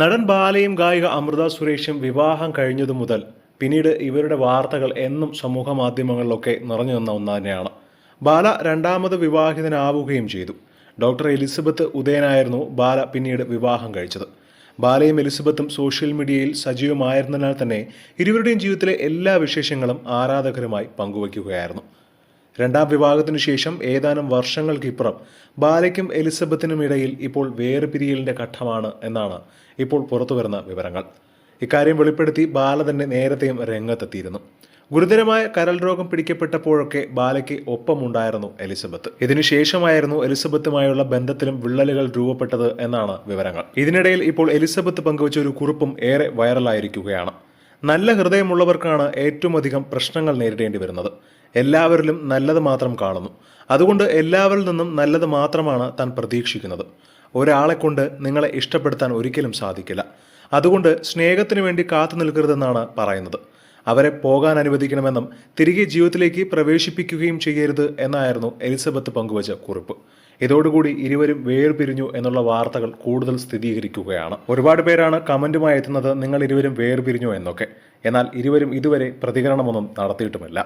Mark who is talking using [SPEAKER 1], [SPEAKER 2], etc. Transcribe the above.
[SPEAKER 1] നടൻ ബാലയും ഗായിക അമൃത സുരേഷും വിവാഹം കഴിഞ്ഞതു മുതൽ പിന്നീട് ഇവരുടെ വാർത്തകൾ എന്നും സമൂഹ മാധ്യമങ്ങളിലൊക്കെ നിറഞ്ഞു നിന്ന ഒന്ന് തന്നെയാണ്. ബാല രണ്ടാമത് വിവാഹിതനാവുകയും ചെയ്തു. ഡോക്ടർ എലിസബത്ത് ഉദയനായിരുന്നു ബാല പിന്നീട് വിവാഹം കഴിച്ചത്. ബാലയും എലിസബത്തും സോഷ്യൽ മീഡിയയിൽ സജീവമായിരുന്നതിനാൽ തന്നെ ഇരുവരുടെയും ജീവിതത്തിലെ എല്ലാ വിശേഷങ്ങളും ആരാധകരുമായി പങ്കുവയ്ക്കുകയായിരുന്നു. രണ്ടാം വിവാഹത്തിനു ശേഷം ഏതാനും വർഷങ്ങൾക്കിപ്പുറം ബാലയ്ക്കും എലിസബത്തിനും ഇടയിൽ ഇപ്പോൾ വേർപിരിയലിന്റെ ഘട്ടമാണ് എന്നാണ് ഇപ്പോൾ പുറത്തുവരുന്ന വിവരങ്ങൾ. ഇക്കാര്യം വെളിപ്പെടുത്തി ബാല തന്നെ നേരത്തെയും രംഗത്തെത്തിയിരുന്നു. ഗുരുതരമായ കരൾ രോഗം പിടിക്കപ്പെട്ടപ്പോഴൊക്കെ ബാലയ്ക്ക് ഒപ്പമുണ്ടായിരുന്നു എലിസബത്ത്. ഇതിനുശേഷമായിരുന്നു എലിസബത്തുമായുള്ള ബന്ധത്തിലും വിള്ളലുകൾ രൂപപ്പെട്ടത് എന്നാണ് വിവരങ്ങൾ. ഇതിനിടയിൽ ഇപ്പോൾ എലിസബത്ത് പങ്കുവച്ച ഒരു കുറിപ്പും ഏറെ വൈറലായിരിക്കുകയാണ്. നല്ല ഹൃദയമുള്ളവർക്കാണ് ഏറ്റവും അധികം പ്രശ്നങ്ങൾ നേരിടേണ്ടി വരുന്നത്. എല്ലാവരിലും നല്ലത് മാത്രം കാണുന്നു. അതുകൊണ്ട് എല്ലാവരിൽ നിന്നും നല്ലത് മാത്രമാണ് താൻ പ്രതീക്ഷിക്കുന്നത്. ഒരാളെ കൊണ്ട് നിങ്ങളെ ഇഷ്ടപ്പെടുത്താൻ ഒരിക്കലും സാധിക്കില്ല. അതുകൊണ്ട് സ്നേഹത്തിനു വേണ്ടി കാത്തു നിൽക്കരുതെന്നാണ് പറയുന്നത്. അവരെ പോകാൻ അനുവദിക്കണമെന്നും തിരികെ ജീവിതത്തിലേക്ക് പ്രവേശിപ്പിക്കുകയും ചെയ്യരുത് എന്നായിരുന്നു എലിസബത്ത് പങ്കുവച്ച കുറിപ്പ്. ഇതോടുകൂടി ഇരുവരും വേർപിരിഞ്ഞു എന്നുള്ള വാർത്തകൾ കൂടുതൽ സ്ഥിരീകരിക്കുകയാണ്. ഒരുപാട് പേരാണ് കമന്റുമായി എത്തുന്നത് നിങ്ങൾ ഇരുവരും വേർപിരിഞ്ഞു എന്നൊക്കെ. എന്നാൽ ഇരുവരും ഇതുവരെ പ്രതികരണമൊന്നും നടത്തിയിട്ടുമില്ല.